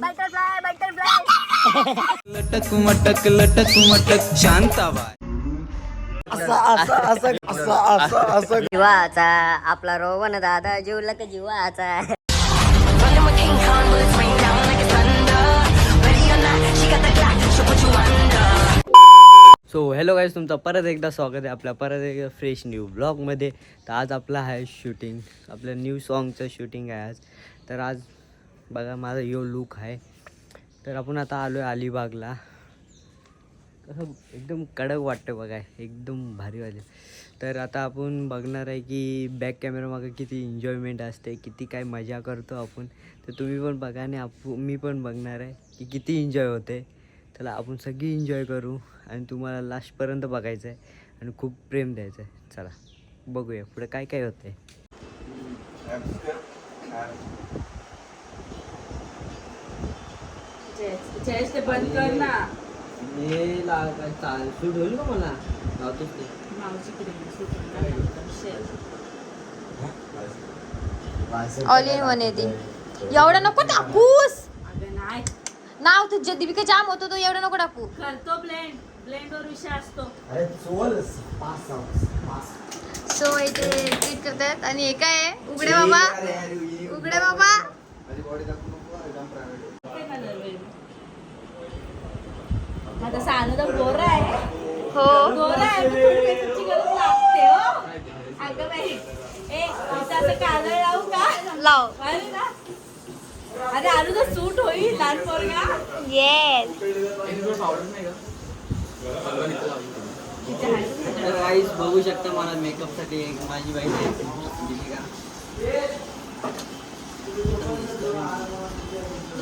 Butterfly butterfly लटक मटक लटक मटक शांताबाई जीवाचा आपला रोवन दादा जीवला जीवाचा. सो हॅलो गाईज तुमचं परत एकदा स्वागत आहे आपल्या परत एकदा फ्रेश न्यू ब्लॉगमध्ये तर आज आपलं आहे शूटिंग आपल्या न्यू सॉन्गचं शूटिंग आहे आज. तर आज बघा माझा यो लुक आहे. तर आपण आता आलो आहे अलिबागला. कसं एकदम कडक वाटतं बघा एकदम भारी वाले तर आता आपण बघणार आहे की बॅक कॅमेरामागं किती एन्जॉयमेंट असते किती काय मजा करतो आपण. तर तुम्ही पण बघा आणि आप मी पण बघणार आहे की किती एन्जॉय होते. चला आपण सगळी एन्जॉय करू आणि तुम्हाला लास्टपर्यंत बघायचं आहे आणि खूप प्रेम द्यायचं आहे चला बघूया पुढे काय काय होतं आहे चेस ते बंद कर ना. हे चाल सूट होईल का मला? लावतोच ते मावशीकडे ऑल इन वन येते. एवढं नको टाकूस. अगं नाही. नाव तुझ्या दीपिका जाम होतो तो एवढं नको टाकू. करतो ब्लेंड ब्लेंड वर विषय असतो. सो इथे ट्रीट करतात. आणि हे काय आहे? उघडे बाबा. उघडे बाबा. आता सांगू तर गोरा आहे. हो. गोरा आहे. मेकअपची गरज लागते हो. अगं बाई ए असं काजळ लावू का? लाव. अरे ना? अरे आलू तर सूट होईल लहान पोरगा. येस काहीच बघू शकता मला मेकअपसाठी एक माझी बाई आहे. दीपिका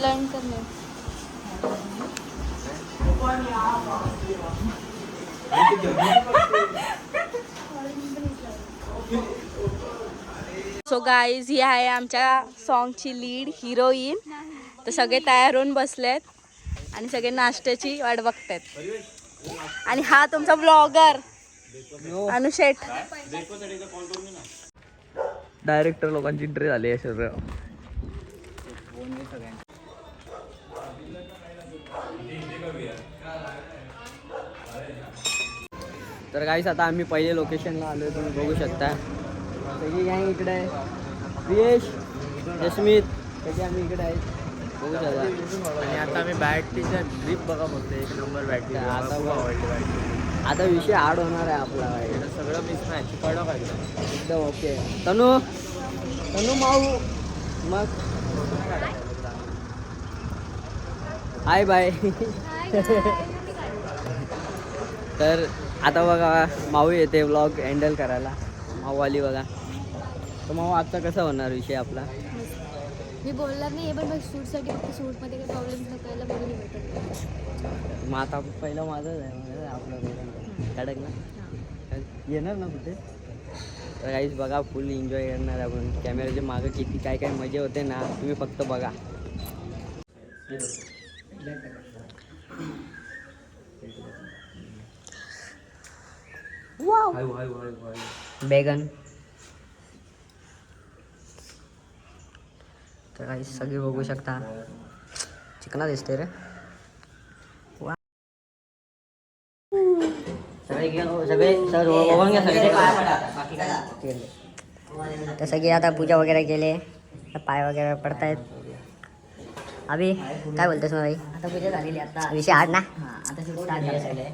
लर्न करणे. सो गाईज ही आहे आमच्या सॉन्गची लीड हिरोईन तर सगळे तयार होऊन बसलेत आणि सगळे नाश्त्याची वाट बघतायत. आणि हा तुमचा ब्लॉगर अनुशेठ डायरेक्टर लोकांची इंट्री झाली आहे सगळं. तर काहीच आता आम्ही पहिले लोकेशनला आलो तुम्ही बघू शकता. सगळी गँग इकडे. आहे प्रियेश जस्मित सगळे आम्ही इकडे आहेत बघू शकता. आणि आता आम्ही बॅटरीच्या ग्रीप बघा फक्त एक नंबर बॅटरी आता खूप आवडली बॅटरी आता विषय आड होणार आहे आपला. सगळं मिस मॅच कडक आहे एकदम ओके तनू? तनू माऊ मग? हाय बाय तर आता बघा माऊ येते व्लॉग हँडल करायला. माऊ आली बघा. तर माऊ आजचा कसा होणार विषय आपला? मी बोलणार नाही पण मग शूटसाठी फक्त शूटमध्ये काही प्रॉब्लेम नकायला बघून भेटत मग आता पहिलं माझंच आहे आपलं. कडक ना? येणार ना कुठे? तर काहीच बघा फुल एन्जॉय करणार आपण. कॅमेऱ्याच्या मागं किती काय काय मजा होते ना तुम्ही फक्त बघा. बेगन तर काही सगळे बघू शकता. चिकना दिसते रे. वा. सगळे आता पूजा वगैरे केले. पाय वगैरे पडतायत. अभि काय बोलतोस मग भाई आता पूजा झालेली आता विषय आठ ना? आता शूट स्टार्ट झाले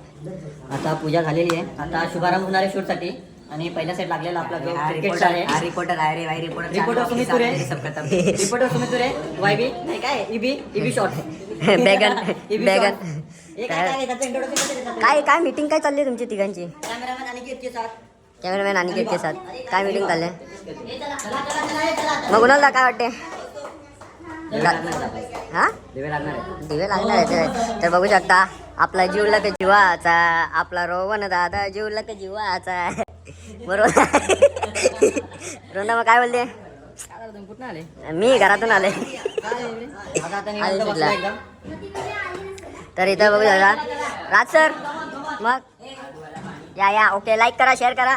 आता पूजा झालेली आहे. आता शुभारंभ होणार आहे शूटसाठी आणि पहिला सेट लागलेला आपला जो क्रिकेटचा आहे. रिपोर्टर आहे रे भाई रिपोर्टर रिपोर्टर सुमित तुरे रिपोर्टर सुमित तुरे वायबी नाही काय? इबी इबी शॉट बेगन बेगन काय काय काय मीटिंग काय चालली आहे तुमची तिघांची? कॅमेरामॅन आणि कीर्ती साथ कॅमेरामॅन साथ काय मीटिंग चालली आहे? मग कुणाला काय वाटते हा? दिवे लागणार आहे. तर बघू शकता आपला जीवला का जीवाचा आपला रोवन दादा जीवला का जीवाचा. बरोबर? रोंदा मग काय आले मी घरातून आले. तर इथं बघू शकता. राज सर मग? या या. ओके लाईक करा शेअर करा.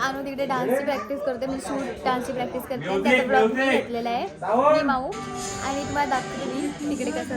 अनु तिकडे डान्सची प्रॅक्टिस करते मी शूट डान्सची प्रॅक्टिस करते. त्याचा ब्लॉग मी घेतलेला आहे. मी माऊ. आणि तुम्हाला दाखवते मी तिकडे कसं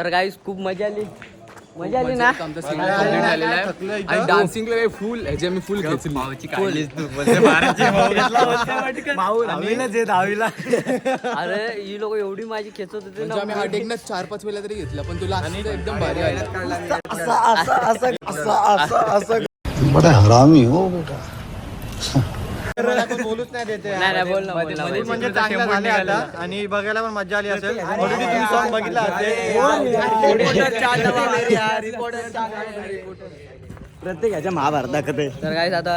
तर गाईस खूप मजा आली. मजा आली ना? आणि डान्सिंगला काही फुल ह्याची आम्ही फुल खेचली अरे ही लोक एवढी माझी खेचत होते म्हणजे आम्ही हा ना चार पाच वेळा तरी घेतला पण तुला एकदम भारी आला बड़ा हरामी हो बेटा. नाही नाही बोल ना, बोल ना, बोल ना. म्हणजे चांगलं झाले आता. आणि बघायला पण मजा आली असेल. ऑलरेडी तुम्ही सॉन्ग बघितला प्रत्येक ह्याच्या महाभारताकडे. तर काय आता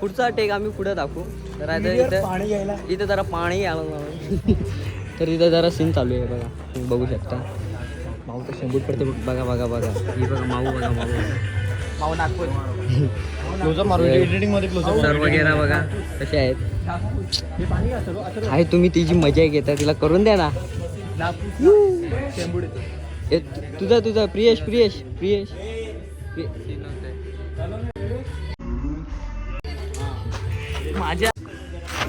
पुढचा टेक आम्ही पुढे दाखवू. तर आता इथं इथं जरा पाणी आलं ना. तर इथं जरा सीन चालू आहे बघा. तुम्ही बघू शकता. माऊ तर शंभूत पडते. बघ. बघा बघा. बघा ही बघा माऊ बघा माऊ. बघा. मध्ये क्लोजअप सर वगैरे बघा कसे आहेत? आहे तुम्ही तिची मजा घेता तिला करून द्या ना. तुझा तुझा प्रियेश प्रियेश प्रियेश. प्रिय- माझ्या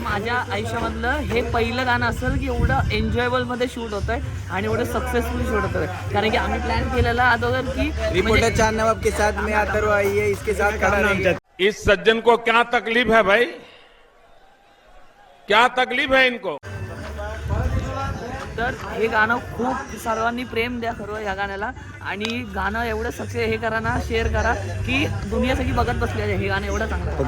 माझ्या आयुष्यामधलं हे पहिलं गाणं असेल की एवढं एन्जॉयबलमध्ये शूट होत आहे आणि एवढं सक्सेसफुली शूट होत आहे कारण की आम्ही प्लॅन केलेला अगोदर की म्हणजे- चांद नवाब के साथ में अथर्व आई है इसके साथ इस सज्जन को क्या तकलीफ है भाई? क्या तकलीफ है इनको? तर हे गाणं खूप सर्वांनी प्रेम द्या सर्व ह्या गाण्याला. आणि गाणं एवढं सक्सेस हे करा ना शेअर करा की दुनिया सगळी बघत बसली आहे हे गाणं एवढं चांगलं आहे.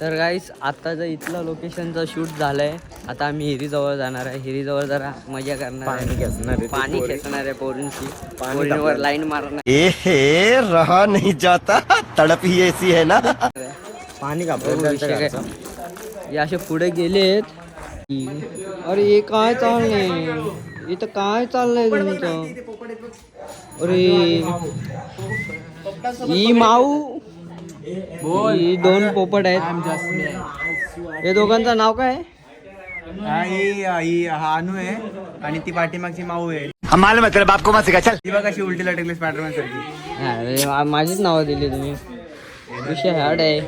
तर गाईस आत्ताचं इथलं लोकेशनचं शूट झालंय आता आम्ही हिरीजवळ जाणार आहे. हिरीजवळ जरा मजा करणार आहे. पाणी खेचणार आहे पोरींची. पोरींवर लाईन मारणार. ए हे रहा नहीं जाता. तड़प ही ऐसी है ना. पाणी बघू विषय काय. हे असे पुढे गेलेत. की, अरे हे काय चाललंय? इथं काय चाललंय तुमचं? अरे ही माऊ. ही दोन पोपट आहेत. हे दोघांचं नाव काय आहे? ही ही हा अनु आहे आणि ती पाठीमागची माऊ आहे. हम मालूम है तेरे बाप को मत सिखा चल. ती बघ अशी उलटी लटकली स्पायडरमॅन सारखी. अरे माझीच नावं दिली तुम्ही. विषय हार्ड आहे.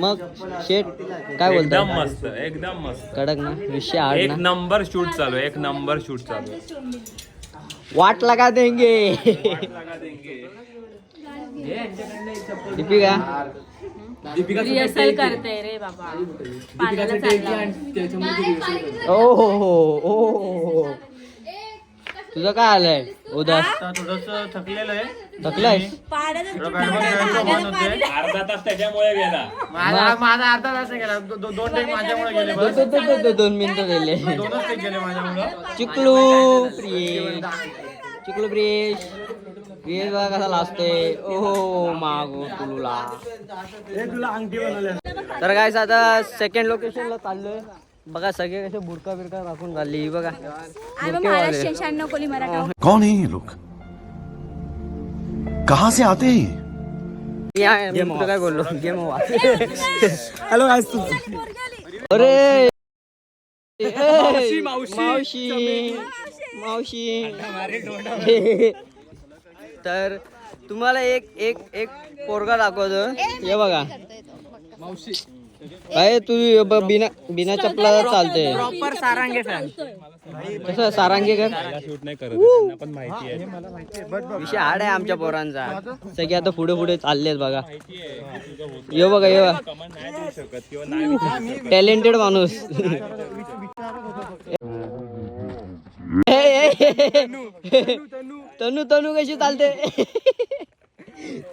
मग शेट काय बोलतो मस्त एकदम मस्त. कडक ना विषय हार्ड ना. नंबर शूट चालू आहे एक नंबर शूट चालू आहे. वाट लगा देंगे. दीपिका? रिहर्सल करते रे बाबा. पाण्याला चालला ओ हो हो ओ हो हो. तुझं काय आलंय? उदास. थोडस थकलेलं आहे. थकलाय? अर्धा तास त्याच्यामुळे गेला. माझा माझा अर्धा तास गेला. दोन टेक माझ्यामुळे गेले. दोन मिनिटं दिले दोनच गेले माझ्यामुळे. चिकलू प्रिय चिकलू ब्रिश ब्रिश बघा कसा लाजतोय. ओ मागो तुला. तर काय आता सेकंड लोकेशनला चाललोय. बघा सगळे कसे बुडका बिरका राखून चालली. ही बघा. बुरकेवाले. शहाण्णव कोली मराठा कौन है ये लोग? कहाँ से आते हैं आहे- काय बोललो? गेम हॅलो अरे! मावशी मावशी. मावशी. तर तुम्हाला एक एक एक पोरगा दाखवतो. हे बघा. मावशी. काय तू ब- बिना बिना चपला चालते प्रॉपर सारांगे फॅन कसं सारांगी कर शूट नाही करत त्यांना पण माहिती आहे. विषय हाड आहे आमच्या पोरांचा. सगळे आता पुढे पुढे चाललेत बघा. ये बघा ये बघा. कमान नाही देऊ शकत किंवा नाही विचारू शकत. टॅलेंटेड माणूस ए, ए, ए, ए. तनू तनू कशी चालते?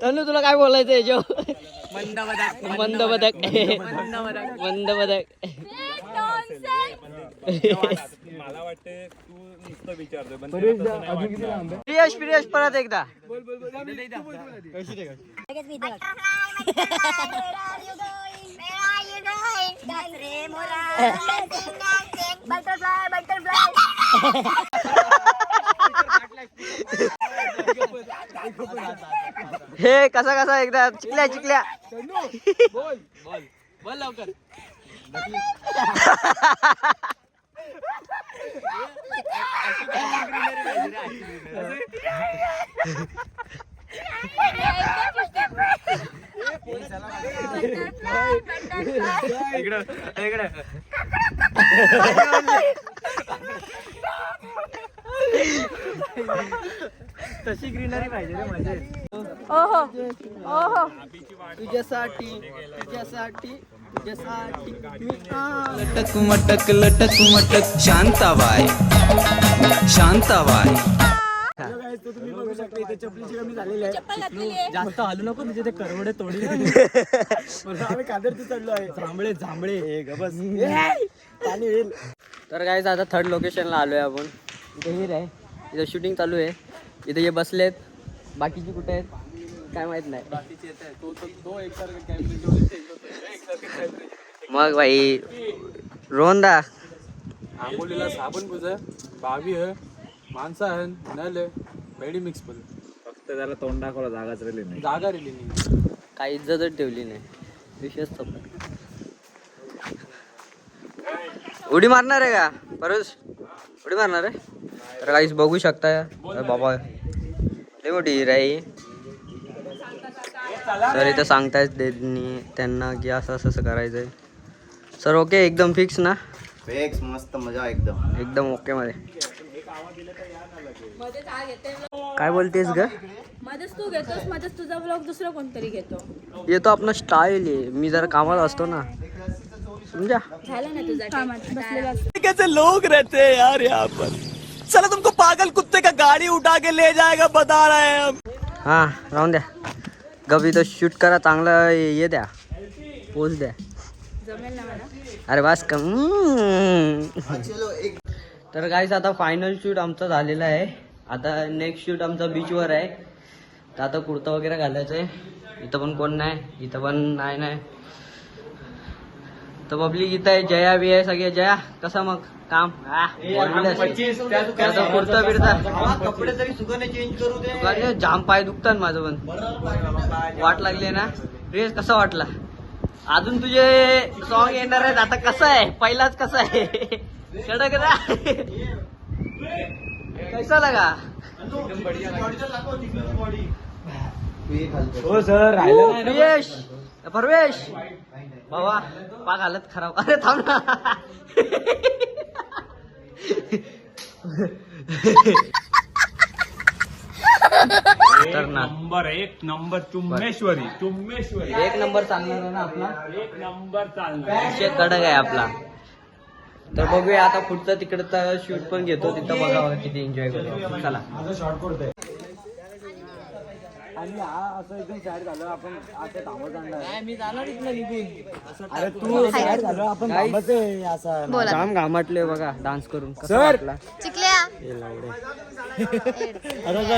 तनू तुला काय बोलायचं याच्यावर मंद बदक मंद बदक मला वाटते तू नुसतं विचारतोय पण त्याला तसं नाही वाटलं. प्रियश प्रियश परत एकदा. Butterfly butterfly. हे कसा कसा एकदा चिकल्या चिकल्या तशी ग्रीनरी पाहिजे रे म्हणजे ओहो ओहो. तुझ्यासाठी तुझ्यासाठी लटक मटक लटक मटक शांताबाय शांताबाय जास्त हलू नको तुझे ते करवडे तोडी आम्ही कादरती चढलो आहे. जांभळे जांभळे. हे गबस. पाणी येईल. तर काय आता थर्ड लोकेशनला आलोय आपण. इथे हिर आहे इथं शूटिंग चालू आहे. इथे जे बसलेत. बाकीचे कुठे आहेत? काय माहीत नाही. मग भाई रोहनदा. आंबोलीला साबण बुज बावी है माणसं आहे नल आहे बेडी मिक्स पण फक्त त्याला तोंड दाखवला जागाच राहिली नाही. जागा रेली नाही. काही इज्जतच ठेवली नाही. विशेष उडी मारणार आहे का? परस उडी मारणार आहे? तर काहीच बघू शकता अरे बाबा. लय मोठी हिर आहे. सर इथं सांगतायत त्यांनी त्यांना की असं असं असं करायचंय. सर ओके एकदम फिक्स ना? फिक्स मस्त मजा एकदम. एकदम ओके मध्ये. काय बोलतेस ग? मध्येच तू घेतोस मध्येच तुझा ब्लॉग दुसरा कोणतरी घेतो. येतो आपला स्टाईल आहे मी जरा कामात असतो ना. समजा. झालं ना तुझा कामात बसलेला कैसे लोग रहते यार यहाँ पर? चलो तुमको पागल कुत्ते का गाड़ी उठा के ले जाएगा बता रहे हैं हम। हा राहून द्या गप तो शूट करा चांगलं ये द्या पोच द्या अरे वास कम। तर काहीच आता फायनल शूट आमचा झालेला आहे. आता नेक्स्ट शूट आमचा बीचवर आहे. तर आता कुर्ता वगैरे घालायचं आहे इथं पण कोण नाही इथं पण नाही नाही. तर पब्लिक इथं आहे जया बी आहे सगळे. जया कसं मग? काम. आता कुर्ता बिरता. कपडे तरी सुकवणे चेंज करू दे. जाम पाय दुखतात माझं पण. वाट लागली ना? ड्रेस कसा वाटला? अजून तुझे सॉन्ग येणार आहेत. आता कसं आहे? पहिलाच कसं आहे? कडक ना कैसा लगा? हो सर परवेश. बाबा पाक हालत खराब. अरे थांब ना. खतरनाक. नंबर एक नंबर चुम्मेश्वरी चुम्मेश्वरी. एक नंबर चालणार आहे ना आपला? एक नंबर चालणार विषय कडक आहे आपला. तर बघूया आता पुढचं तिकडचं शूट पण घेतो तिथं बघा किती एन्जॉय करू. चला. आणि हा असं एकदम सॅड झालं आपण आता थांबत आणणार. मी जाणार इथलं निघून. अरे तू सॅड झालं आपण थांबत आहे असा. बोला. जाम घामटले बघा डान्स करून. सर. वाटला? चिकल्या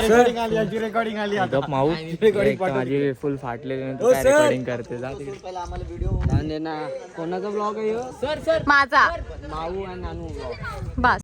रेकॉर्डिंग आली याची रेकॉर्डिंग आली आता. माऊ. माझी फुल फाटलेली रेकॉर्डिंग करते? जा ना. कोणाचा ब्लॉग आहे ह्यो? माझा. माऊ आणि नानू ब्लॉग बस.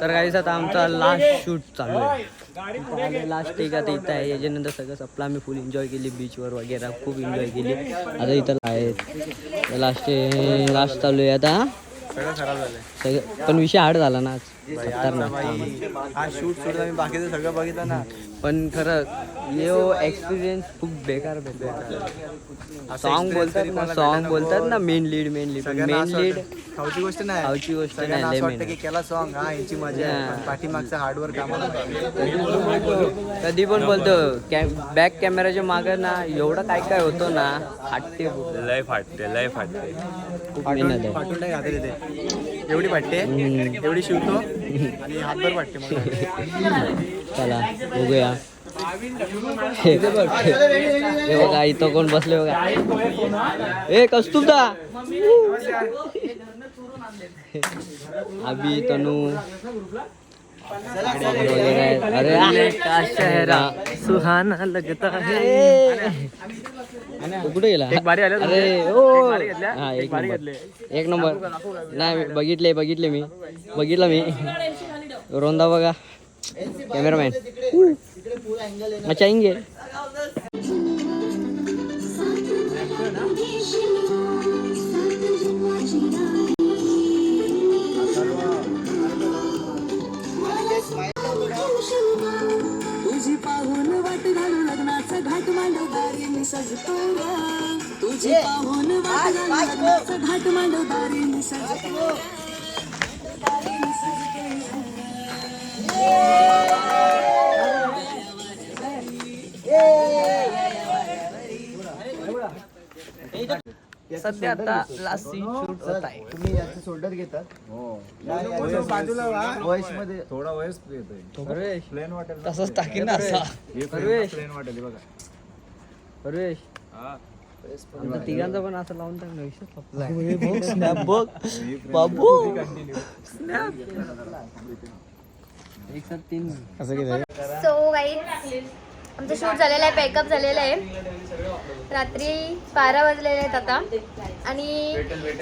तर काही आता आमचा लास्ट शूट चालू आहे. लास्ट ठीक आता इथं आहे. याच्यानंतर सगळं सपला. आम्ही फुल एन्जॉय केली बीचवर वगैरे. खूप एन्जॉय केली. आता इथं आहे लास्ट लास्ट चालू आहे आता. सगळं पण विषय हार्ड झाला ना आज. हा शूट आम्ही बाकीचं सगळं बघितलं ना. पण खरं यो एक्सपिरियन्स खूप बेकार भेटला सॉन्ग बोलतात ना सॉन्ग बोलतात ना main lead main lead main lead खाऊची गोष्ट नाही. खाऊची गोष्ट नाही, वाटतं की. केला सॉन्ग हा यांची मजा आहे. हा. पाठीमागचं हार्डवर्क आम्हाला कधी पण बोलतो बॅक कॅमेराच्या मागं ना एवढं काय काय होतं ना हटते. लय फाटते लय फाटते. फाटून नाही घातले ते एवढी फाटते एवढी शिवतो आणि हातभर फाटते चला बघूया. हे हे बघा इथं कोण बसले बघा. ए कस्तुरदा. अभि तनू. अरे का चेहरा सुहाना लगता है। कुठे गेला? अरे ओ. हा एक नंबर. एक नंबर. नाही बघितले बघितले मी. बघितला मी. रोंदा बघा. कॅमेरामॅन. अच्छा इंगे तुझी पाहून वाट घालू लग्नाचा घाट मांडव दारी मी सजतो तुझी पाहून वाट घालू लग्नाचा घाट मांडव सजतो सजतो सध्या आता लास्ट सीन शूट होत आहे. तुम्ही याचं शोल्डर घेतात. बाजूला वयसमध्ये थोडा वयस प्लेन वाटेल तसंच टाकी ना असा. प्लेन वाटेल बघा. परवेश तिघांचा पण असं लावून विषय संपलाय. स्नॅप बघ बाबू एक साथ तीन. सो गाईज आमचं शूट झालेलं आहे पॅकअप झालेलं आहे. रात्री बारा वाजलेले आहेत आता. आणि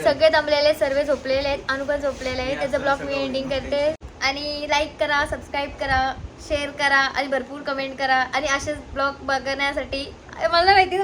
सगळे दमलेले सर्व झोपलेले आहेत अनुपण झोपलेले आहे त्याचं ब्लॉग मी एंडिंग करते. आणि लाईक करा सबस्क्राईब करा शेअर करा आणि भरपूर कमेंट करा. आणि असेच ब्लॉग बघण्यासाठी मला माहिती